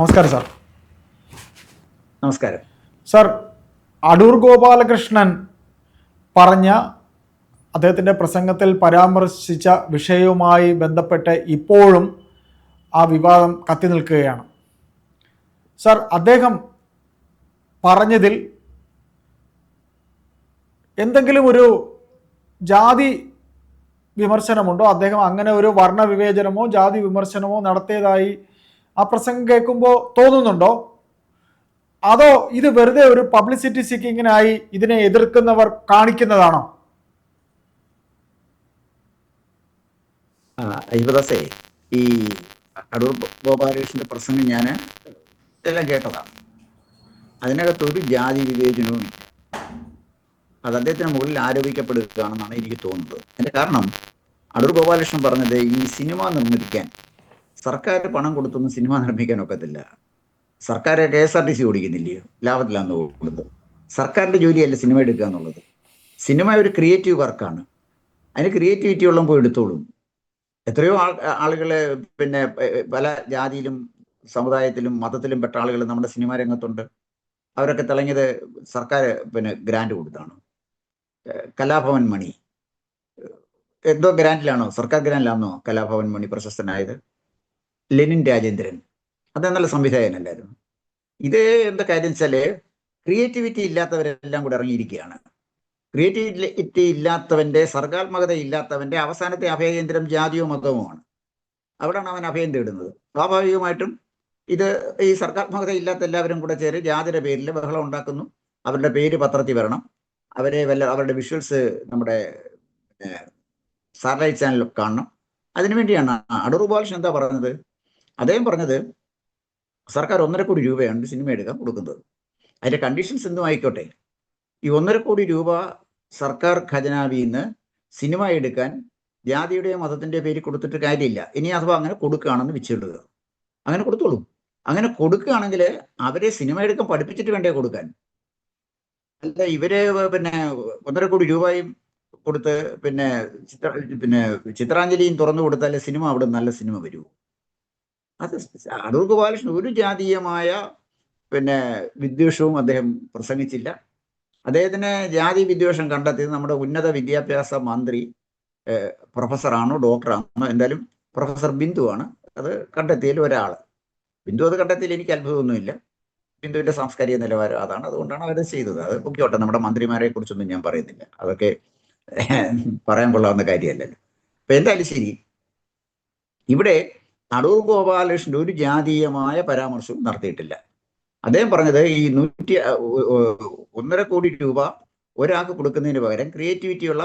നമസ്കാരം സാർ. നമസ്കാരം. സാർ അടൂർ ഗോപാലകൃഷ്ണൻ പറഞ്ഞ അദ്ദേഹത്തിന്റെ പ്രസംഗത്തിൽ പരാമർശിച്ച വിഷയവുമായി ബന്ധപ്പെട്ട് ഇപ്പോഴും ആ വിവാദം കത്തി നിൽക്കുകയാണ്. സാർ അദ്ദേഹം പറഞ്ഞതിൽ എന്തെങ്കിലും ഒരു ജാതി വിമർശനമുണ്ടോ? അദ്ദേഹം അങ്ങനെ ഒരു വർണവിവേചനമോ ജാതി വിമർശനമോ നടത്തിയതായി ആ പ്രസംഗം കേൾക്കുമ്പോൾ തോന്നുന്നുണ്ടോ? അതോ ഇത് വെറുതെ ഒരു പബ്ലിസിറ്റി സീക്കിങ്ങിനായി ഇതിനെ എതിർക്കുന്നവർ കാണിക്കുന്നതാണോ? അയ്യപ്പദാസേ ഈ അടൂർ ഗോപാലകൃഷ്ണന്റെ പ്രസംഗം ഞാൻ എല്ലാം കേട്ടതാണ്. അതിനകത്ത് ഒരു ജാതി വിവേചനവും ഇല്ല. അത് അദ്ദേഹത്തിന് മുകളിൽ ആരോപിക്കപ്പെടുകയാണെന്നാണ് എനിക്ക് തോന്നുന്നത്. അതിന്റെ കാരണം അടൂർ ഗോപാലകൃഷ്ണൻ പറഞ്ഞത് ഈ സിനിമ നിർമ്മിക്കാൻ സർക്കാർ പണം കൊടുത്തൊന്നും സിനിമ നിർമ്മിക്കാൻ ഒക്കത്തില്ല സർക്കാർ K S R T C ഓടിക്കുന്നില്ലയോ? ലാഭത്തിലാന്ന് കൊടുത്തത് സർക്കാരിന്റെ ജോലിയല്ല സിനിമ എടുക്കുക എന്നുള്ളത്. സിനിമ ഒരു ക്രിയേറ്റീവ് വർക്കാണ് അതിന് ക്രിയേറ്റിവിറ്റി ഉള്ള പോയി എടുത്തോളും. എത്രയോ ആൾ ആളുകളെ പിന്നെ പല ജാതിയിലും സമുദായത്തിലും മതത്തിലും പെട്ട ആളുകൾ നമ്മുടെ സിനിമാ രംഗത്തുണ്ട്. അവരൊക്കെ തിളങ്ങിയത് സർക്കാർ പിന്നെ ഗ്രാൻഡ് കൊടുത്താണ്. കലാഭവൻ മണി. എന്തോ ഗ്രാൻഡിലാണോ സർക്കാർ ഗ്രാൻഡിലാണോ കലാഭവൻ മണി പ്രശസ്തനായത്? ലെനിൻ രാജേന്ദ്രൻ. അത് നല്ല സംവിധായകനല്ലായിരുന്നു. ഇത് എന്താ കാര്യം വെച്ചാൽ ക്രിയേറ്റിവിറ്റി ഇല്ലാത്തവരെല്ലാം കൂടെ ഇറങ്ങിയിരിക്കുകയാണ്. ക്രിയേറ്റിവിറ്റി ഇല്ലാത്തവന്റെ സർഗാത്മകത ഇല്ലാത്തവന്റെ അവസാനത്തെ അഭയകേന്ദ്രം ജാതിയോ മതമോ ആണ്. അവിടെയാണ് അവൻ അഭയം തേടുന്നത്. സ്വാഭാവികമായിട്ടും ഇത് ഈ സർഗാത്മകത ഇല്ലാത്ത എല്ലാവരും കൂടെ ചേര് ജാതിയുടെ പേരിൽ ബഹളം ഉണ്ടാക്കുന്നു. അവരുടെ പേര് പത്രത്തിൽ വരണം. അവരെ വല്ല അവരുടെ വിഷ്വൽസ് നമ്മുടെ സാറ്റലൈറ്റ് ചാനലിൽ കാണണം. അതിനുവേണ്ടിയാണ് അടൂർ ബാലകൃഷ്ണൻ എന്താ പറഞ്ഞത്? അദ്ദേഹം പറഞ്ഞത് സർക്കാർ ഒന്നര കോടി രൂപയാണ് സിനിമ എടുക്കാൻ കൊടുക്കുന്നത്. അതിന്റെ കണ്ടീഷൻസ് എന്തും ആയിക്കോട്ടെ. ഈ ഒന്നര കോടി രൂപ സർക്കാർ ഖജനാവിൽ നിന്ന് സിനിമ എടുക്കാൻ ജാതിയുടെ മതത്തിന്റെ പേര് കൊടുത്തിട്ട് കാര്യമില്ല. ഇനി അഥവാ അങ്ങനെ കൊടുക്കുകയാണെന്ന് വെച്ചിടുക അങ്ങനെ കൊടുത്തോളൂ. അങ്ങനെ കൊടുക്കുകയാണെങ്കിൽ അവരെ സിനിമ എടുക്കാൻ പഠിപ്പിച്ചിട്ട് വേണ്ടേ കൊടുക്കാൻ? അല്ല ഇവരെ പിന്നെ ഒന്നര കോടി രൂപയും കൊടുത്ത് പിന്നെ ചിത്ര പിന്നെ ചിത്രാഞ്ജലിയും തുറന്നു കൊടുത്താൽ സിനിമ അവിടെ നല്ല സിനിമ വരൂ അത് അടൂർ ഗോപാലകൃഷ്ണൻ ഒരു ജാതീയമായ പിന്നെ വിദ്വേഷവും അദ്ദേഹം പ്രസംഗിച്ചില്ല. അദ്ദേഹത്തിന് ജാതി വിദ്വേഷം കണ്ടെത്തിയത് നമ്മുടെ ഉന്നത വിദ്യാഭ്യാസ മന്ത്രി പ്രൊഫസറാണോ ഡോക്ടറാണോ. എന്തായാലും പ്രൊഫസർ ബിന്ദു ആണ്. അത് കണ്ടെത്തിയതിൽ ഒരാൾ ബിന്ദു അത് കണ്ടെത്തിയതിൽ എനിക്ക് അത്ഭുതമൊന്നുമില്ല. ബിന്ദുവിന്റെ സാംസ്കാരിക നിലവാരം അതാണ്. അതുകൊണ്ടാണ് അവർ ചെയ്തത്. അത് പൊക്കിയോട്ടെ നമ്മുടെ മന്ത്രിമാരെ കുറിച്ചൊന്നും ഞാൻ പറയുന്നില്ല. അതൊക്കെ പറയാൻ കൊള്ളാവുന്ന കാര്യമല്ലല്ലോ. അപ്പൊ എന്തായാലും ശരി. ഇവിടെ അടൂർ ഗോപാലകൃഷ്ണൻ ഒരു ജാതീയമായ പരാമർശവും നടത്തിയിട്ടില്ല. അദ്ദേഹം പറഞ്ഞത് ഈ നൂറ്റി ഒന്നര കോടി രൂപ ഒരാൾക്ക് കൊടുക്കുന്നതിന് പകരം ക്രിയേറ്റിവിറ്റിയുള്ള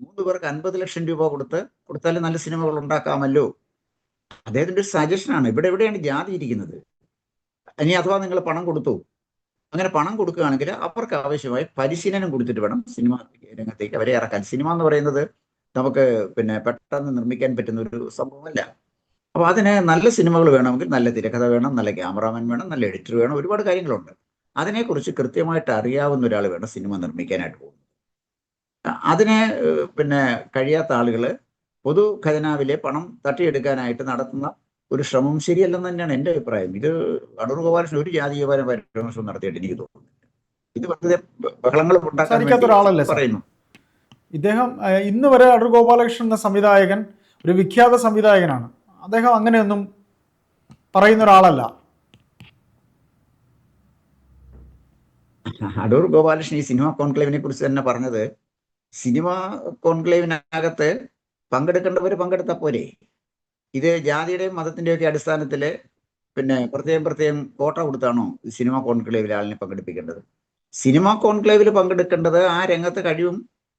മൂന്ന് പേർക്ക് അൻപത് ലക്ഷം രൂപ കൊടുത്ത് കൊടുത്താലും നല്ല സിനിമകൾ ഉണ്ടാക്കാമല്ലോ. അദ്ദേഹത്തിന്റെ ഒരു സജഷനാണ് ഇവിടെ എവിടെയാണ് ജാതി ഇരിക്കുന്നത്? ഇനി അഥവാ നിങ്ങൾ പണം കൊടുത്തു അങ്ങനെ പണം കൊടുക്കുകയാണെങ്കിൽ അവർക്ക് ആവശ്യമായി പരിശീലനം കൊടുത്തിട്ട് വേണം സിനിമ രംഗത്തേക്ക് അവരെ ഇറക്കാൻ. സിനിമ എന്ന് പറയുന്നത് നമുക്ക് പിന്നെ പെട്ടെന്ന് നിർമ്മിക്കാൻ പറ്റുന്ന ഒരു സംഭവമല്ല. അപ്പൊ അതിന് നല്ല സിനിമകൾ വേണമെങ്കിൽ നല്ല തിരക്കഥ വേണം നല്ല ക്യാമറാമാൻ വേണം നല്ല എഡിറ്റർ വേണം ഒരുപാട് കാര്യങ്ങളുണ്ട്. അതിനെക്കുറിച്ച് കൃത്യമായിട്ട് അറിയാവുന്ന ഒരാൾ വേണം സിനിമ നിർമ്മിക്കാനായിട്ട് പോകുന്നത്. അതിനെ പിന്നെ കഴിയാത്ത ആളുകൾ പൊതു ഖജനാവിലെ പണം തട്ടിയെടുക്കാനായിട്ട് നടത്തുന്ന ഒരു ശ്രമം ശരിയല്ലെന്ന് തന്നെയാണ് എന്റെ അഭിപ്രായം. ഇത് അടൂർ ഗോപാലകൃഷ്ണൻ ഒരു ജാതീയപരം പരാമർശം നടത്തിയിട്ട് എനിക്ക് തോന്നുന്നു ഇത് വെറുതെ ബഹളങ്ങൾ ഉണ്ടാക്കാൻ? പറയുന്നു. ഇദ്ദേഹം ഇന്ന് വരെ അടൂർ ഗോപാലകൃഷ്ണൻ എന്ന സംവിധായകൻ ഒരു വിഖ്യാത സംവിധായകനാണ്. അദ്ദേഹം അങ്ങനെയൊന്നും പറയുന്ന ഒരാളല്ല. അടൂർ ഗോപാലകൃഷ്ണൻ ഈ സിനിമ കോൺക്ലേവിനെ കുറിച്ച് തന്നെ പറഞ്ഞത് സിനിമ കോൺക്ലേവിനകത്ത് പങ്കെടുക്കേണ്ടവർ പങ്കെടുത്ത പോരെ. ഇത് ജാതിയുടെയും മതത്തിന്റെയും ഒക്കെ അടിസ്ഥാനത്തിൽ പിന്നെ പ്രത്യേകം പ്രത്യേകം കോട്ട കൊടുത്താണോ സിനിമ കോൺക്ലേവിൽ ആളിനെ പങ്കെടുപ്പിക്കേണ്ടത്? സിനിമ കോൺക്ലേവിൽ പങ്കെടുക്കേണ്ടത് ആ രംഗത്ത് കഴിവും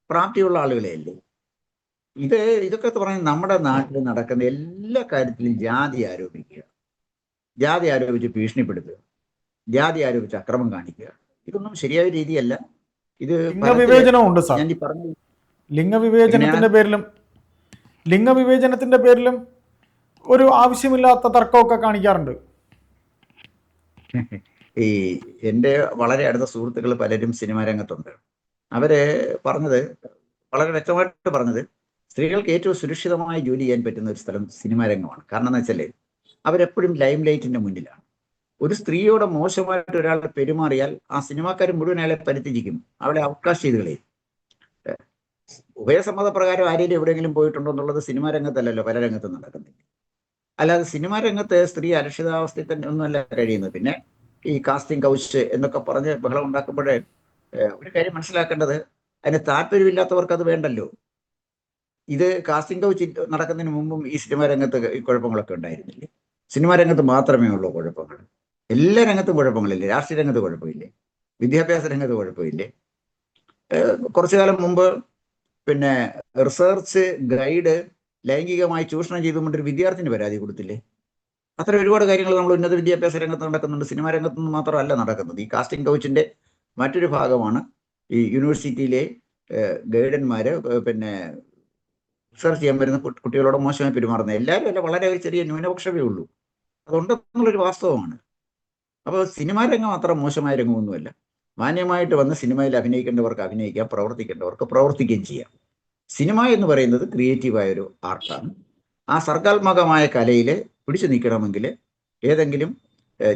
പ്രാപ്തിയുള്ള ആളുകളെ അല്ലേ? ഇത് ഇതൊക്കെ പറഞ്ഞ് നമ്മുടെ നാട്ടിൽ നടക്കുന്ന എല്ലാ കാര്യത്തിലും ജാതി ആരോപിക്കുക. ജാതി ആരോപിച്ച് ഭീഷണിപ്പെടുത്തുക. ജാതി ആരോപിച്ച് അക്രമം കാണിക്കുക. ഇതൊന്നും ശരിയായ രീതിയല്ല. ഇത് ലിംഗവിവേചനമുണ്ട് സാർ. ഞാൻ പറഞ്ഞു ലിംഗവിവേചനത്തിന്റെ പേരിലും ലിംഗവിവേചനത്തിന്റെ പേരിലും ഒരു ആവശ്യമില്ലാത്ത തർക്കമൊക്കെ കാണിക്കാറുണ്ട്. ഈ എന്റെ വളരെ അടുത്ത സുഹൃത്തുക്കൾ പലരും സിനിമാ രംഗത്തുണ്ട്. അവർ പറഞ്ഞത് വളരെ വ്യക്തമായിട്ട് പറഞ്ഞത് സ്ത്രീകൾക്ക് ഏറ്റവും സുരക്ഷിതമായ ജോലി ചെയ്യാൻ പറ്റുന്ന ഒരു സ്ഥലം സിനിമാ രംഗമാണ്. കാരണം എന്ന് വെച്ചാൽ അവരെപ്പോഴും ലൈം ലൈറ്റിന്റെ മുന്നിലാണ്. ഒരു സ്ത്രീയോട് മോശമായിട്ട് ഒരാൾ പെരുമാറിയാൽ ആ സിനിമാക്കാർ മുഴുവൻ അയാളെ പരിത്യജിക്കും. അവളെ അവകാശം ചെയ്ത് കളയും. ഉഭയസമ്മത പ്രകാരം ആരെങ്കിലും എവിടെയെങ്കിലും പോയിട്ടുണ്ടോ എന്നുള്ളത് സിനിമാ രംഗത്തല്ലല്ലോ പല രംഗത്തും നടക്കുന്നില്ല. അല്ലാതെ സിനിമാ രംഗത്ത് സ്ത്രീ അരക്ഷിതാവസ്ഥയിൽ തന്നെ ഒന്നുമല്ല കഴിയുന്നത്. പിന്നെ ഈ കാസ്റ്റിംഗ് കൗച്ച് എന്നൊക്കെ പറഞ്ഞ് ബഹളം ഉണ്ടാക്കുമ്പോഴേ ഒരു കാര്യം മനസ്സിലാക്കേണ്ടത് അതിന് താല്പര്യമില്ലാത്തവർക്ക് അത് വേണ്ടല്ലോ. ഇത് കാസ്റ്റിംഗ് കൗച്ച് നടക്കുന്നതിന് മുമ്പും ഈ സിനിമാ രംഗത്ത് ഈ കുഴപ്പങ്ങളൊക്കെ ഉണ്ടായിരുന്നില്ലേ? സിനിമാ രംഗത്ത് മാത്രമേ ഉള്ളൂ കുഴപ്പങ്ങൾ. എല്ലാ രംഗത്തും കുഴപ്പങ്ങളില്ലേ? രാഷ്ട്രീയ രംഗത്ത് കുഴപ്പമില്ലേ? വിദ്യാഭ്യാസ രംഗത്ത് കുഴപ്പമില്ലേ? കുറച്ചു കാലം മുമ്പ് പിന്നെ റിസർച്ച് ഗൈഡ് ലൈംഗികമായി ചൂഷണം ചെയ്തുകൊണ്ട് ഒരു വിദ്യാർത്ഥിന് പരാതി കൊടുത്തില്ലേ? അത്ര ഒരുപാട് കാര്യങ്ങൾ നമ്മൾ ഉന്നത വിദ്യാഭ്യാസ രംഗത്ത് നടക്കുന്നുണ്ട്. സിനിമാ രംഗത്തൊന്നും മാത്രമല്ല നടക്കുന്നത്. ഈ കാസ്റ്റിംഗ് കൗച്ചിന്റെ മറ്റൊരു ഭാഗമാണ് ഈ യൂണിവേഴ്സിറ്റിയിലെ ഗൈഡന്മാര് പിന്നെ റിസർച്ച് ചെയ്യാൻ വരുന്ന കുട്ടികളോട് മോശമായി പെരുമാറുന്നത്. എല്ലാവരും അല്ല വളരെ ഒരു ചെറിയ ന്യൂനപക്ഷമേ ഉള്ളൂ. അതുണ്ടെന്നുള്ളൊരു വാസ്തവമാണ്. അപ്പോൾ സിനിമാ രംഗം അത്ര മോശമായ രംഗമൊന്നുമല്ല. മാന്യമായിട്ട് വന്ന് സിനിമയിൽ അഭിനയിക്കേണ്ടവർക്ക് അഭിനയിക്കാം പ്രവർത്തിക്കേണ്ടവർക്ക് പ്രവർത്തിക്കുകയും ചെയ്യാം. സിനിമ എന്ന് പറയുന്നത് ക്രിയേറ്റീവായ ഒരു ആർട്ടാണ്. ആ സർഗാത്മകമായ കലയിൽ പിടിച്ചു നിൽക്കണമെങ്കിൽ ഏതെങ്കിലും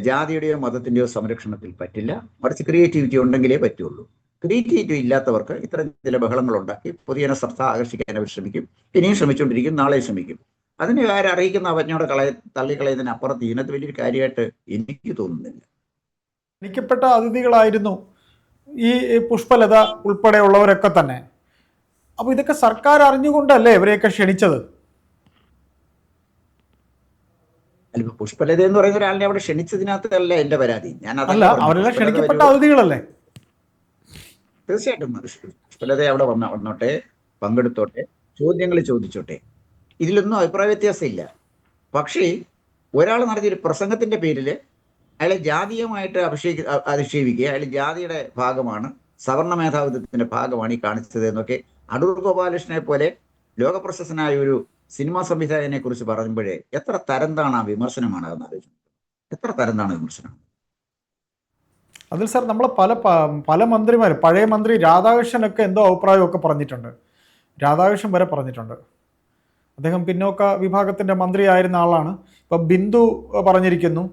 ജാതിയുടെയോ മതത്തിന്റെയോ സംരക്ഷണത്തിൽ പറ്റില്ല. മറിച്ച് ക്രിയേറ്റിവിറ്റി ഉണ്ടെങ്കിലേ പറ്റുള്ളൂ. ക്രിയേറ്റിവിറ്റി ഇല്ലാത്തവർക്ക് ഇത്തരം ചില ബഹളങ്ങൾ ഉണ്ടാക്കി പൊതുജന ശ്രദ്ധ ആകർഷിക്കാൻ അവർ ശ്രമിക്കും. ഇനിയും ശ്രമിച്ചുകൊണ്ടിരിക്കും. നാളെ ശ്രമിക്കും. അതിനെ ആരും അറിയിക്കുന്ന അവജ്ഞയോടെ കളയ തള്ളിക്കളയതിന് അപ്പുറത്ത് ഇതിനകത്ത് വലിയൊരു കാര്യമായിട്ട് എനിക്ക് തോന്നുന്നില്ല. എനിക്കപ്പെട്ട അതിഥികളായിരുന്നു ഈ പുഷ്പലത ഉൾപ്പെടെയുള്ളവരൊക്കെ തന്നെ. അപ്പോൾ ഇതൊക്കെ സർക്കാർ അറിഞ്ഞുകൊണ്ടല്ലേ ഇവരെയൊക്കെ ക്ഷണിച്ചത്? അല്ല പുഷ്പലത എന്ന് പറയുന്ന ഒരാളിനെ അവിടെ ക്ഷണിച്ചതിനകത്തല്ല എന്റെ പരാതി? ഞാൻ അതല്ല. അവരെല്ലാം ക്ഷണിക്കപ്പെട്ട അതിഥികളല്ലേ? തീർച്ചയായിട്ടും പുഷ്പലത അവിടെ വന്ന വന്നോട്ടെ പങ്കെടുത്തോട്ടെ ചോദ്യങ്ങൾ ചോദിച്ചോട്ടെ. ഇതിലൊന്നും അഭിപ്രായ വ്യത്യാസമില്ല. പക്ഷേ ഒരാൾ നടത്തിയൊരു പ്രസംഗത്തിന്റെ പേരിൽ അയാളെ ജാതീയമായിട്ട് അഭിഷേക അധിക്ഷേപിക്കുക അയാൾ ജാതിയുടെ ഭാഗമാണ് സവർണ മേധാവിത്വത്തിന്റെ ഭാഗമാണ് ഈ കാണിച്ചത് എന്നൊക്കെ അടൂർ ഗോപാലകൃഷ്ണനെ പോലെ ലോകപ്രശസ്തനായ ഒരു സിനിമാ സംവിധായകനെ കുറിച്ച് പറയുമ്പോഴേ എത്ര തരംതാണ് ആ വിമർശനമാണ് അതെന്ന് ആലോചിക്കുന്നത് എത്ര തരംതാണ് വിമർശനം? അതിൽ സാർ നമ്മളെ പല പല മന്ത്രിമാർ പഴയ മന്ത്രി രാധാകൃഷ്ണനൊക്കെ എന്തോ അഭിപ്രായമൊക്കെ പറഞ്ഞിട്ടുണ്ട്. രാധാകൃഷ്ണൻ വരെ പറഞ്ഞിട്ടുണ്ട്. അദ്ദേഹം പിന്നോക്ക വിഭാഗത്തിന്റെ മന്ത്രിയായിരുന്ന ആളാണ്. ഇപ്പൊ ബിന്ദു പറഞ്ഞിരിക്കുന്നു.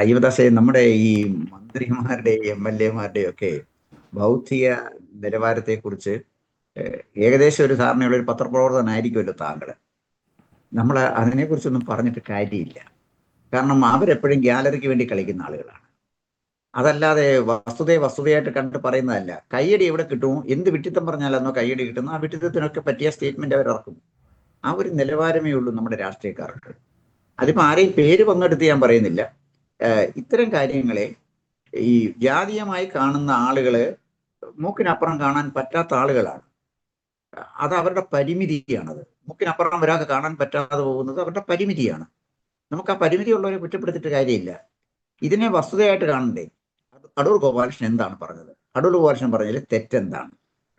അയ്യവദാസെ നമ്മുടെ ഈ മന്ത്രിമാരുടെ എം എൽ എമാരുടെയും ഒക്കെ ബൗദ്ധിക നിലവാരത്തെ കുറിച്ച് ഏകദേശം ഒരു ധാരണയുള്ള ഒരു പത്രപ്രവർത്തനായിരിക്കുമല്ലോ താങ്കൾ നമ്മൾ അതിനെക്കുറിച്ചൊന്നും പറഞ്ഞിട്ട് കാര്യമില്ല. കാരണം അവരെപ്പോഴും ഗ്യാലറിക്ക് വേണ്ടി കളിക്കുന്ന ആളുകളാണ്. അതല്ലാതെ വസ്തുതയെ വസ്തുതയായിട്ട് കണ്ടിട്ട് പറയുന്നതല്ല. കയ്യടി എവിടെ കിട്ടുമോ എന്ത് വിട്ടിത്തം പറഞ്ഞാലെന്നോ കയ്യടി കിട്ടുന്നു? ആ വിട്ടിത്തത്തിനൊക്കെ പറ്റിയ സ്റ്റേറ്റ്മെന്റ് അവർ ഇറക്കും. ആ ഒരു നിലവാരമേ ഉള്ളൂ നമ്മുടെ രാഷ്ട്രീയക്കാർക്ക്. അതിപ്പോ ആരെയും പേര് പങ്കെടുത്ത് ഞാൻ പറയുന്നില്ല. ഇത്തരം കാര്യങ്ങളെ ഈ ജാതീയമായി കാണുന്ന ആളുകൾ മൂക്കിനപ്പുറം കാണാൻ പറ്റാത്ത ആളുകളാണ്. അത് അവരുടെ പരിമിതിയാണത്. മൂക്കിനപ്പുറം ഒരാൾക്ക് കാണാൻ പറ്റാതെ പോകുന്നത് അവരുടെ പരിമിതിയാണ്. നമുക്ക് ആ പരിമിതി ഉള്ളവരെ കുറ്റപ്പെടുത്തിയിട്ട് കാര്യമില്ല. ഇതിനെ വസ്തുതയായിട്ട് കാണണ്ടേ? അടൂർ ഗോപാലകൃഷ്ണൻ എന്താണ് പറഞ്ഞത്? അടൂർ ഗോപാലകൃഷ്ണൻ പറഞ്ഞതിൽ തെറ്റെന്താണ്?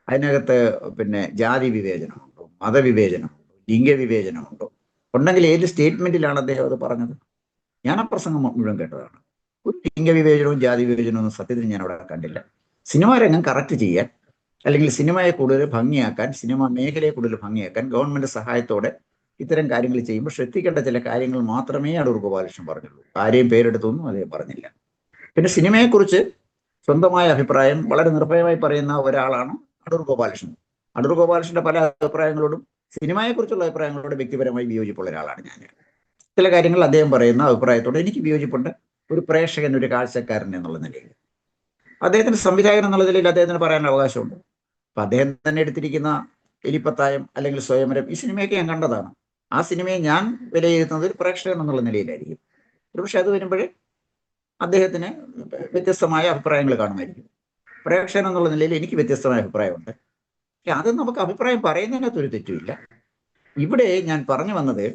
അതിനകത്ത് പിന്നെ ജാതി വിവേചനമുണ്ടോ? മതവിവേചനമുണ്ടോ ലിംഗവിവേചനമുണ്ടോ ഉണ്ടെങ്കിൽ ഏത് സ്റ്റേറ്റ്മെന്റിലാണ് അദ്ദേഹം അത് പറഞ്ഞത്? ഞാൻ ആ പ്രസംഗം മുഴുവൻ കേട്ടതാണ്. ഒരു ലിംഗവിവേചനവും ജാതി വിവേചനവും ഒന്നും സത്യത്തിൽ ഞാൻ അവിടെ കണ്ടില്ല. സിനിമാ രംഗം കറക്റ്റ് ചെയ്യാൻ അല്ലെങ്കിൽ സിനിമയെ കൂടുതൽ ഭംഗിയാക്കാൻ സിനിമ മേഖലയെ കൂടുതൽ ഭംഗിയാക്കാൻ ഗവൺമെന്റ് സഹായത്തോടെ ഇത്തരം കാര്യങ്ങൾ ചെയ്യുമ്പോൾ ശ്രദ്ധിക്കേണ്ട ചില കാര്യങ്ങൾ മാത്രമേ അടൂർ ഗോപാലകൃഷ്ണൻ പറഞ്ഞുള്ളൂ. ആരെയും പേരെടുത്തൊന്നും അദ്ദേഹം പറഞ്ഞില്ല. പിന്നെ സിനിമയെക്കുറിച്ച് സ്വന്തമായ അഭിപ്രായം വളരെ നിർഭയമായി പറയുന്ന ഒരാളാണ് അടൂർ ഗോപാലകൃഷ്ണൻ. അടൂർ ഗോപാലകൃഷ്ണന്റെ പല അഭിപ്രായങ്ങളോടും സിനിമയെക്കുറിച്ചുള്ള അഭിപ്രായങ്ങളോട് വ്യക്തിപരമായി വിയോജിപ്പുള്ള ഒരാളാണ് ഞാൻ. ചില കാര്യങ്ങൾ അദ്ദേഹം പറയുന്ന അഭിപ്രായത്തോട് എനിക്ക് വിയോജിപ്പുണ്ട്. ഒരു പ്രേക്ഷകൻ ഒരു കാഴ്ചക്കാരൻ എന്നുള്ള നിലയിൽ. അദ്ദേഹത്തിന് സംവിധായകൻ എന്നുള്ള നിലയിൽ അദ്ദേഹത്തിന് പറയാൻ അവകാശമുണ്ട്. അപ്പൊ അദ്ദേഹം തന്നെ എടുത്തിരിക്കുന്ന എലിപ്പത്തായം അല്ലെങ്കിൽ സ്വയംവരം ഈ സിനിമയൊക്കെ ഞാൻ കണ്ടതാണ്. ആ സിനിമയെ ഞാൻ വിലയിരുത്തുന്നത് ഒരു പ്രേക്ഷകൻ എന്നുള്ള നിലയിലായിരിക്കും. ഒരുപക്ഷെ അത് വരുമ്പോൾ അദ്ദേഹത്തിന് വ്യത്യസ്തമായ അഭിപ്രായങ്ങൾ കാണുമായിരിക്കും. പ്രേക്ഷകൻ എന്നുള്ള നിലയിൽ എനിക്ക് വ്യത്യസ്തമായ അഭിപ്രായമുണ്ട്. അത് നമുക്ക് അഭിപ്രായം പറയുന്നതിനകത്ത് ഒരു തെറ്റുമില്ല. ഇവിടെ ഞാൻ പറഞ്ഞു വന്നത്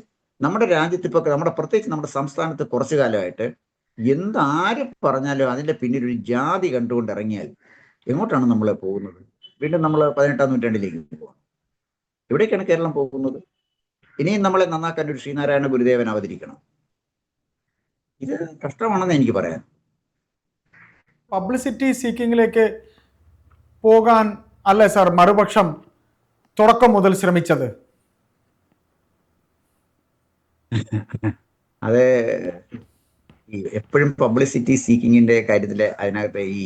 നമ്മുടെ രാജ്യത്ത് ഇപ്പൊ നമ്മുടെ പ്രത്യേകിച്ച് നമ്മുടെ സംസ്ഥാനത്ത് കുറച്ചു കാലമായിട്ട് എന്താര് പറഞ്ഞാലും അതിന്റെ പിന്നിൽ ഒരു ജാതി കണ്ടുകൊണ്ട് ഇറങ്ങിയാൽ എങ്ങോട്ടാണ് നമ്മൾ പോകുന്നത്? വീണ്ടും നമ്മൾ പതിനെട്ടാം നൂറ്റാണ്ടിലേക്ക് പോകണം എവിടേക്കാണ് കേരളം പോകുന്നത്? ഇനിയും നമ്മളെ നന്നാക്കാൻ ഒരു ശ്രീനാരായണ ഗുരുദേവൻ അവതരിക്കണം. ഇത് കഷ്ടമാണെന്ന് എനിക്ക് പറയാൻ. പബ്ലിസിറ്റി സീക്കിങ്ങിലേക്ക് പോകാൻ അല്ല സാർ മറുപക്ഷം തുടക്കം മുതൽ ശ്രമിച്ചത്? അത് എപ്പോഴും പബ്ലിസിറ്റി സീക്കിങ്ങിന്റെ കാര്യത്തിൽ അതിനകത്ത് ഈ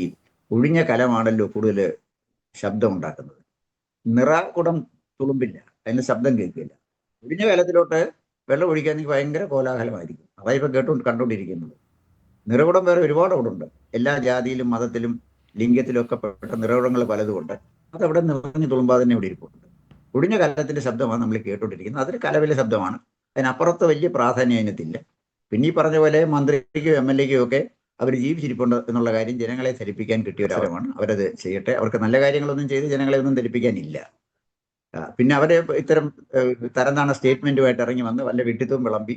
ഒഴിഞ്ഞ കലമാണല്ലോ കൂടുതൽ ശബ്ദം ഉണ്ടാക്കുന്നത്. നിറ കുടം തുളുമ്പില്ല അതിന് ശബ്ദം കേൾക്കില്ല. ഒഴിഞ്ഞ കാലത്തിലോട്ട് വെള്ളം ഒഴിക്കുകയാണെങ്കിൽ ഭയങ്കര കോലാഹലമായിരിക്കും. അതാ ഇപ്പം കേട്ടു കണ്ടുകൊണ്ടിരിക്കുന്നത്. നിറകുടം വേറെ ഒരുപാട് അവിടെ ഉണ്ട് എല്ലാ ജാതിയിലും മതത്തിലും ലിംഗത്തിലും ഒക്കെ പെട്ട നിറകുടങ്ങൾ പലതുമുണ്ട്. അതവിടെ നിറഞ്ഞു തുളുമ്പാതെ തന്നെ ഇവിടെ ഇരിപ്പുണ്ട്. ഒഴിഞ്ഞ കാലത്തിന്റെ ശബ്ദമാണ് നമ്മൾ കേട്ടുകൊണ്ടിരിക്കുന്നത്. അതൊരു കലവിലെ ശബ്ദമാണ്. അതിനപ്പുറത്ത് വലിയ പ്രാധാന്യം അതിനത്തില്ല പിന്നെ ഈ പറഞ്ഞ പോലെ മന്ത്രിക്കും എം എൽ എക്കും ഒക്കെ അവർ ജീവിച്ചിരിപ്പുണ്ട് എന്നുള്ള കാര്യം ജനങ്ങളെ ധരിപ്പിക്കാൻ കിട്ടിയ ഒരു അവരത് ചെയ്യട്ടെ. അവർക്ക് നല്ല കാര്യങ്ങളൊന്നും ചെയ്ത് ജനങ്ങളെ ഒന്നും ധരിപ്പിക്കാനില്ല. പിന്നെ അവരെ ഇത്തരം തരംതാണ സ്റ്റേറ്റ്മെന്റുമായിട്ട് ഇറങ്ങി വന്ന് വല്ല വിട്ടിത്വം വിളമ്പി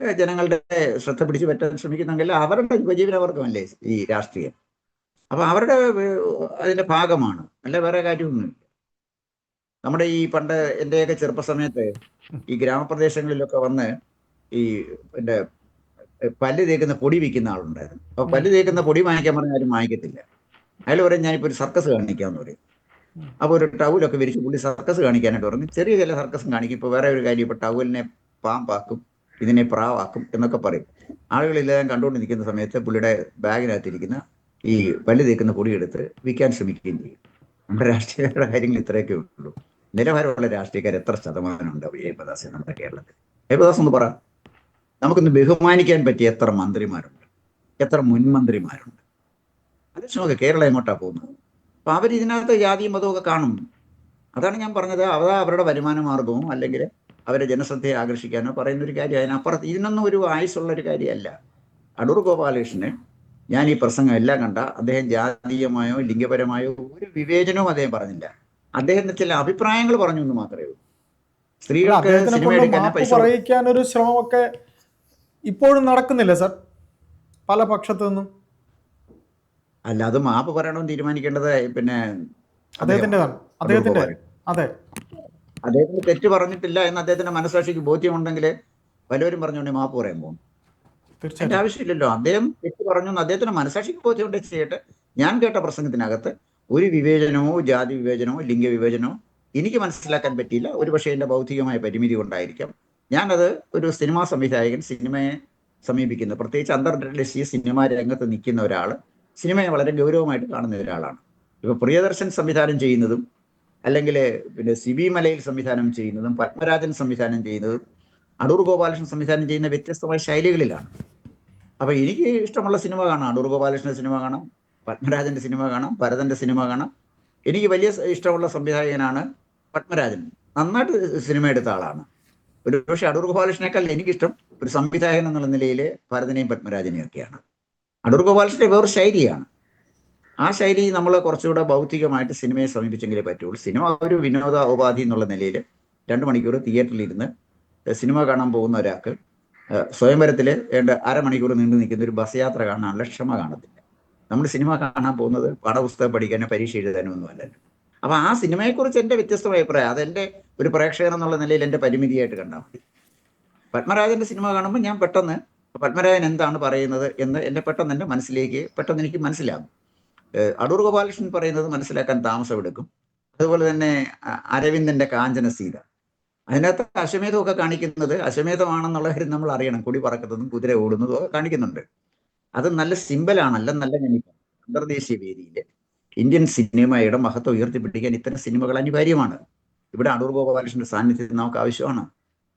ജനങ്ങളുടെ ശ്രദ്ധ പിടിച്ച് പറ്റാൻ ശ്രമിക്കുന്നെങ്കിൽ അവരുടെ ഉപജീവനവർഗമല്ലേ ഈ രാഷ്ട്രീയം? അപ്പൊ അവരുടെ അതിന്റെ ഭാഗമാണ്. അല്ല വേറെ കാര്യമൊന്നുമില്ല. നമ്മുടെ ഈ പണ്ട് എന്റെയൊക്കെ ചെറുപ്പ സമയത്ത് ഈ ഗ്രാമപ്രദേശങ്ങളിലൊക്കെ വന്ന് ഈ എന്റെ പല്ല് തേക്കുന്ന പൊടി വിൽക്കുന്ന ആളുണ്ടായിരുന്നു. അപ്പൊ പല്ല് തേക്കുന്ന പൊടി വാങ്ങിക്കാൻ പറഞ്ഞാൽ ആരും വാങ്ങിക്കത്തില്ല. അയാൾ പറയും ഞാനിപ്പോ ഒരു സർക്കസ് കാണിക്കാന്ന് പറയും. അപ്പൊ ഒരു ടൗലൊക്കെ വിരിച്ച് പുള്ളി സർക്കസ് കാണിക്കാനായിട്ട് പറഞ്ഞു. ചെറിയ ചില സർക്കസും കാണിക്കും. ഇപ്പൊ വേറെ ഒരു കാര്യം ഇപ്പൊ ടൗലിനെ പാമ്പാക്കും ഇതിനെ പ്രാവാക്കും എന്നൊക്കെ പറയും. ആളുകളെല്ലാം കണ്ടുകൊണ്ട് നിൽക്കുന്ന സമയത്ത് പുള്ളിയുടെ ബാഗിനകത്തിരിക്കുന്ന ഈ പല്ല് തേക്കുന്ന പൊടിയെടുത്ത് വിൽക്കാൻ ശ്രമിക്കുകയും ചെയ്യും. നമ്മുടെ രാഷ്ട്രീയക്കാരുടെ കാര്യങ്ങൾ ഇത്രയൊക്കെ ഉള്ളൂ. നിലവാരമുള്ള രാഷ്ട്രീയക്കാർ എത്ര ശതമാനം ഉണ്ട്? ജയപ്രദാസ് നമ്മുടെ കേരളത്തിൽ. ജയപ്രദാസ് ഒന്ന് പറ. നമുക്കൊന്ന് ബഹുമാനിക്കാൻ പറ്റിയ എത്ര മന്ത്രിമാരുണ്ട്? എത്ര മുൻമന്ത്രിമാരുണ്ട്? മന്ത്രിമാരുണ്ട് അത് കേരളം എങ്ങോട്ടാ പോകുന്നത്? അപ്പൊ അവർ ഇതിനകത്ത് ജാതിയും മതവും ഒക്കെ കാണും അതാണ് ഞാൻ പറഞ്ഞത്. അതാ അവരുടെ വരുമാന മാർഗവും അല്ലെങ്കിൽ അവരെ ജനശ്രദ്ധയെ ആകർഷിക്കാനോ പറയുന്ന ഒരു കാര്യം അതിനപ്പുറത്ത് ഇതിനൊന്നും ഒരു ആയുസുള്ള ഒരു കാര്യമല്ല. അടൂർ ഗോപാലകൃഷ്ണന് ഞാൻ ഈ പ്രസംഗം എല്ലാം കണ്ട അദ്ദേഹം ജാതീയമായോ ലിംഗപരമായോ ഒരു വിവേചനവും അദ്ദേഹം പറഞ്ഞില്ല. അദ്ദേഹത്തിന് ചില അഭിപ്രായങ്ങൾ പറഞ്ഞു എന്ന് മാത്രമേ ഉള്ളൂ. സ്ത്രീകൾക്ക് സിനിമ എടുക്കാൻ പൈസ പറയിക്കാൻ ഒരു ശ്രമമൊക്കെ ഇപ്പോഴും നടക്കുന്നില്ല സർ. പല പക്ഷത്തു നിന്നും. അല്ല അത് മാപ്പ് പറയണമെന്ന് തീരുമാനിക്കേണ്ടത് പിന്നെ അദ്ദേഹത്തിന്റെതാണ്. അദ്ദേഹത്തിന്റെ അതെ അദ്ദേഹത്തിന് തെറ്റ് പറഞ്ഞിട്ടില്ല എന്ന് അദ്ദേഹത്തിന്റെ മനസ്സാക്ഷിക്ക് ബോധ്യമുണ്ടെങ്കിൽ പലരും പറഞ്ഞുകൊണ്ട് മാപ്പ് പറയാൻ പോകും. അതിന്റെ തീർച്ചയായിട്ടും ആവശ്യമില്ലല്ലോ. അദ്ദേഹം തെറ്റ് പറഞ്ഞു എന്ന് അദ്ദേഹത്തിന് മനസ്സാക്ഷിക്ക് ബോധ്യമുണ്ട് ചെയ്യട്ടെ? ഞാൻ കേട്ട പ്രസംഗത്തിനകത്ത് ഒരു വിവേചനമോ ജാതി വിവേചനമോ ലിംഗ വിവേചനമോ എനിക്ക് മനസ്സിലാക്കാൻ പറ്റിയില്ല. ഒരുപക്ഷെ എന്റെ ബൗദ്ധികമായ പരിമിതി കൊണ്ടായിരിക്കാം. ഞാനത് ഒരു സിനിമാ സംവിധായകൻ സിനിമയെ സമീപിക്കുന്നത് പ്രത്യേകിച്ച് അന്തർദേശീയ സിനിമാ രംഗത്ത് നിൽക്കുന്ന ഒരാൾ സിനിമയെ വളരെ ഗൗരവമായിട്ട് കാണുന്ന ഒരാളാണ്. ഇപ്പൊ പ്രിയദർശൻ സംവിധാനം ചെയ്യുന്നതും അല്ലെങ്കിൽ പിന്നെ സി ബി മലയിൽ സംവിധാനം ചെയ്യുന്നതും പത്മരാജൻ സംവിധാനം ചെയ്യുന്നതും അടൂർ ഗോപാലകൃഷ്ണൻ സംവിധാനം ചെയ്യുന്ന വ്യത്യസ്തമായ ശൈലികളിലാണ്. അപ്പൊ എനിക്ക് ഇഷ്ടമുള്ള സിനിമ കാണാം. അടൂർ ഗോപാലകൃഷ്ണൻ സിനിമ കാണാം പത്മരാജന്റെ സിനിമ കാണാം ഭരതന്റെ സിനിമ കാണാം. എനിക്ക് വലിയ ഇഷ്ടമുള്ള സംവിധായകനാണ് പത്മരാജൻ. നന്നായിട്ട് സിനിമ എടുത്ത ആളാണ്. ഒരു പക്ഷേ അടൂർ ഗോപാലകൃഷ്ണനേക്കാൾ എനിക്കിഷ്ടം ഒരു സംവിധായകൻ എന്നുള്ള നിലയിൽ ഭരതനെയും പത്മരാജനെയും ഒക്കെയാണ്. അടൂർ വേറൊരു ശൈലിയാണ്. ആ ശൈലി നമ്മൾ കുറച്ചുകൂടെ ഭൗതികമായിട്ട് സിനിമയെ സമീപിച്ചെങ്കിലേ പറ്റുള്ളൂ. സിനിമ ഒരു വിനോദ ഉപാധി എന്നുള്ള നിലയിൽ രണ്ട് മണിക്കൂർ തിയേറ്ററിൽ ഇരുന്ന് സിനിമ കാണാൻ പോകുന്ന ഒരാൾക്ക് സ്വയംവരത്തിൽ വേണ്ട അരമണിക്കൂർ നീണ്ടു നിൽക്കുന്ന ഒരു ബസ് യാത്ര കാണാനുള്ള ക്ഷമ കാണത്തില്ല. നമ്മൾ സിനിമ കാണാൻ പോകുന്നത് പാഠപുസ്തകം പഠിക്കാനോ പരീക്ഷ എഴുതാനോ ഒന്നും അല്ലല്ലോ. അപ്പൊ ആ സിനിമയെക്കുറിച്ച് എന്റെ വ്യത്യസ്തമായ അഭിപ്രായം അതെന്റെ ഒരു പ്രേക്ഷകൻ എന്നുള്ള നിലയിൽ എന്റെ പരിമിതിയായിട്ട് കണ്ടാൽ മതി. പത്മരാജന്റെ സിനിമ കാണുമ്പോൾ ഞാൻ പെട്ടെന്ന് പത്മരാജൻ എന്താണ് പറയുന്നത് എന്ന് എന്റെ പെട്ടെന്ന് എന്റെ മനസ്സിലേക്ക് പെട്ടെന്ന് എനിക്ക് മനസ്സിലാകും. അടൂർ ഗോപാലകൃഷ്ണൻ പറയുന്നത് മനസ്സിലാക്കാൻ താമസമെടുക്കും അതുപോലെ തന്നെ അരവിന്ദന്റെ കാഞ്ചന സീത. അതിനകത്ത് അശ്വമേധമൊക്കെ കാണിക്കുന്നത് അശ്വമേധമാണെന്നുള്ള കാര്യം നമ്മൾ അറിയണം. കൊടി പറക്കുന്നതും കുതിര ഓടുന്നതും ഒക്കെ കാണിക്കുന്നുണ്ട്. അത് നല്ല സിമ്പലാണല്ല നല്ല ഞെണിപ്പാണ് അന്തർദേശീയ വേദിയിൽ ഇന്ത്യൻ സിനിമയുടെ മഹത്വം ഉയർത്തിപ്പിടിക്കാൻ ഇത്തരം സിനിമകൾ അനിവാര്യമാണ്. ഇവിടെ അടൂർ ഗോപാലകൃഷ്ണന്റെ സാന്നിധ്യം നമുക്ക് ആവശ്യമാണ്.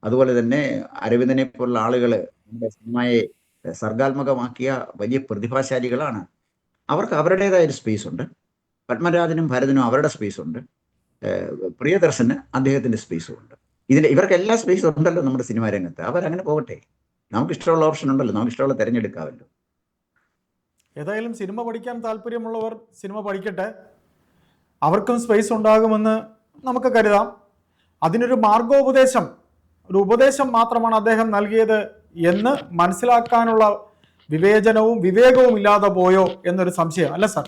അതുപോലെ തന്നെ അരവിന്ദനെ പോലുള്ള ആളുകൾ നമ്മുടെ സിനിമയെ സർഗാത്മകമാക്കിയ വലിയ പ്രതിഭാശാലികളാണ്. അവർക്ക് അവരുടേതായ ഒരു സ്പേസ് ഉണ്ട്. പത്മരാജനും ഭരതനും അവരുടെ സ്പേസ് ഉണ്ട്. പ്രിയദർശന് അദ്ദേഹത്തിന്റെ സ്പേസും ഉണ്ട്. ഇതിൽ ഇവർക്ക് എല്ലാ സ്പേസും ഉണ്ടല്ലോ നമ്മുടെ സിനിമാ രംഗത്ത്. അവരങ്ങനെ പോകട്ടെ. നമുക്ക് ഇഷ്ടമുള്ള ഓപ്ഷൻ ഉണ്ടല്ലോ. നമുക്ക് ഇഷ്ടമുള്ള തിരഞ്ഞെടുക്കാമല്ലോ. ഏതായാലും സിനിമ പഠിക്കാൻ താല്പര്യമുള്ളവർ സിനിമ പഠിക്കട്ടെ. അവർക്കും സ്പേസ് ഉണ്ടാകുമെന്ന് നമുക്ക് കരുതാം. അതിനൊരു മാർഗോപദേശം ഒരു ഉപദേശം മാത്രമാണ് അദ്ദേഹം നൽകിയത് എന്ന് മനസ്സിലാക്കാനുള്ള വിവേചനവും വിവേകവും ഇല്ലാതെ പോയോ എന്നൊരു സംശയം. അല്ല സാർ?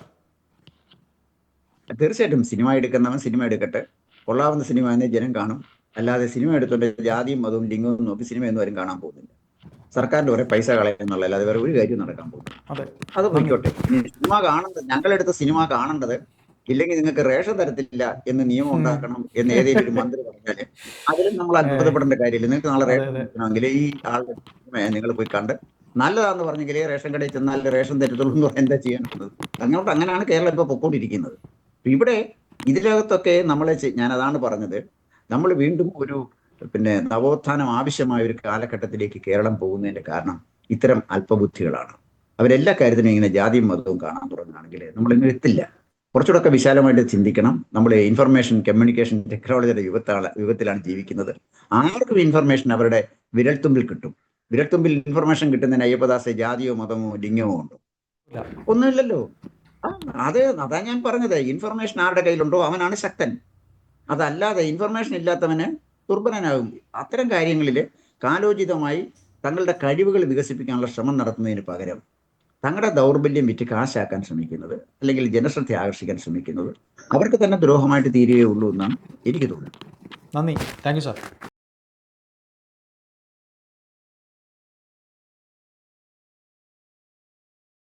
തീർച്ചയായിട്ടും സിനിമ എടുക്കുന്നവൻ സിനിമ എടുക്കട്ടെ. കൊള്ളാവുന്ന സിനിമ തന്നെ ജനം കാണും. അല്ലാതെ സിനിമ എടുത്തോണ്ട് ജാതിയും മതവും ലിംഗവും നോക്കി സിനിമ ഒന്നും വരും കാണാൻ പോകുന്നില്ല. സർക്കാരിന്റെ ഓരോ പൈസ കളയുന്നുള്ള അല്ലാതെ വേറെ ഒരു കാര്യം നടക്കാൻ പോകുന്നു അതെ. പോയിക്കോട്ടെ. സിനിമ കാണുന്നത് ഞങ്ങളെടുത്ത സിനിമ കാണേണ്ടത് ഇല്ലെങ്കിൽ നിങ്ങൾക്ക് റേഷൻ തരത്തില്ല എന്ന് നിയമം ഉണ്ടാക്കണം എന്ന് ഏതെങ്കിലും ഒരു മന്ത്രി പറഞ്ഞാൽ അതിലും നമ്മൾ അത്ഭുതപ്പെടേണ്ട കാര്യമില്ല. നിങ്ങൾക്ക് നാളെ റേഷൻ കിട്ടണമെങ്കിൽ ഈ ആളുടെ നിങ്ങൾ പോയി കണ്ട് നല്ലതാന്ന് പറഞ്ഞെങ്കിൽ റേഷൻ കടയിൽ ചെന്നാൽ റേഷൻ തരത്തുള്ളൂ എന്ന് എന്താ ചെയ്യാനുള്ളത് അങ്ങോട്ട് അങ്ങനെയാണ് കേരളം ഇപ്പൊ പൊക്കോണ്ടിരിക്കുന്നത്. ഇവിടെ ഇതിനകത്തൊക്കെ നമ്മളെ ഞാൻ അതാണ് പറഞ്ഞത്. നമ്മൾ വീണ്ടും ഒരു പിന്നെ നവോത്ഥാനം ആവശ്യമായ ഒരു കാലഘട്ടത്തിലേക്ക് കേരളം പോകുന്നതിന്റെ കാരണം ഇത്തരം അല്പബുദ്ധികളാണ്. അവരെല്ലാ കാര്യത്തിനും ഇങ്ങനെ ജാതിയും മതവും കാണാൻ തുടങ്ങുകയാണെങ്കിൽ നമ്മൾ ഇങ്ങനെ എത്തില്ല. കുറച്ചുകൂടെ വിശാലമായിട്ട് ചിന്തിക്കണം. നമ്മൾ ഇൻഫർമേഷൻ കമ്മ്യൂണിക്കേഷൻ ടെക്നോളജിയുടെ യുഗത്താണ് യുഗത്തിലാണ് ജീവിക്കുന്നത്. ആർക്കും ഇൻഫർമേഷൻ അവരുടെ വിരൽത്തുമ്പിൽ കിട്ടും. വിരൽത്തുമ്പിൽ ഇൻഫർമേഷൻ കിട്ടുന്നതിന് അയ്യപ്പദാസെ ജാതിയോ മതമോ ലിംഗമോ ഉണ്ടോ. ഒന്നുമില്ലല്ലോ. അത് അതാ ഞാൻ പറഞ്ഞത്. ഇൻഫർമേഷൻ ആരുടെ കയ്യിലുണ്ടോ അവനാണ് ശക്തൻ. അതല്ലാതെ ഇൻഫർമേഷൻ ഇല്ലാത്തവന് ദുർബലനാകും. അത്തരം കാര്യങ്ങളിൽ കാലോചിതമായി തങ്ങളുടെ കഴിവുകൾ വികസിപ്പിക്കാനുള്ള ശ്രമം നടത്തുന്നതിന് പകരം തങ്ങളുടെ ദൗർബല്യം വിറ്റ് കാശാക്കാൻ ശ്രമിക്കുന്നത് അല്ലെങ്കിൽ ജനശ്രദ്ധ ആകർഷിക്കാൻ ശ്രമിക്കുന്നത് അവർക്ക് തന്നെ ദ്രോഹമായിട്ട് തീരുകയുള്ളൂ എന്നാണ് എനിക്ക് തോന്നുന്നത്. നന്ദി. Thank you sir.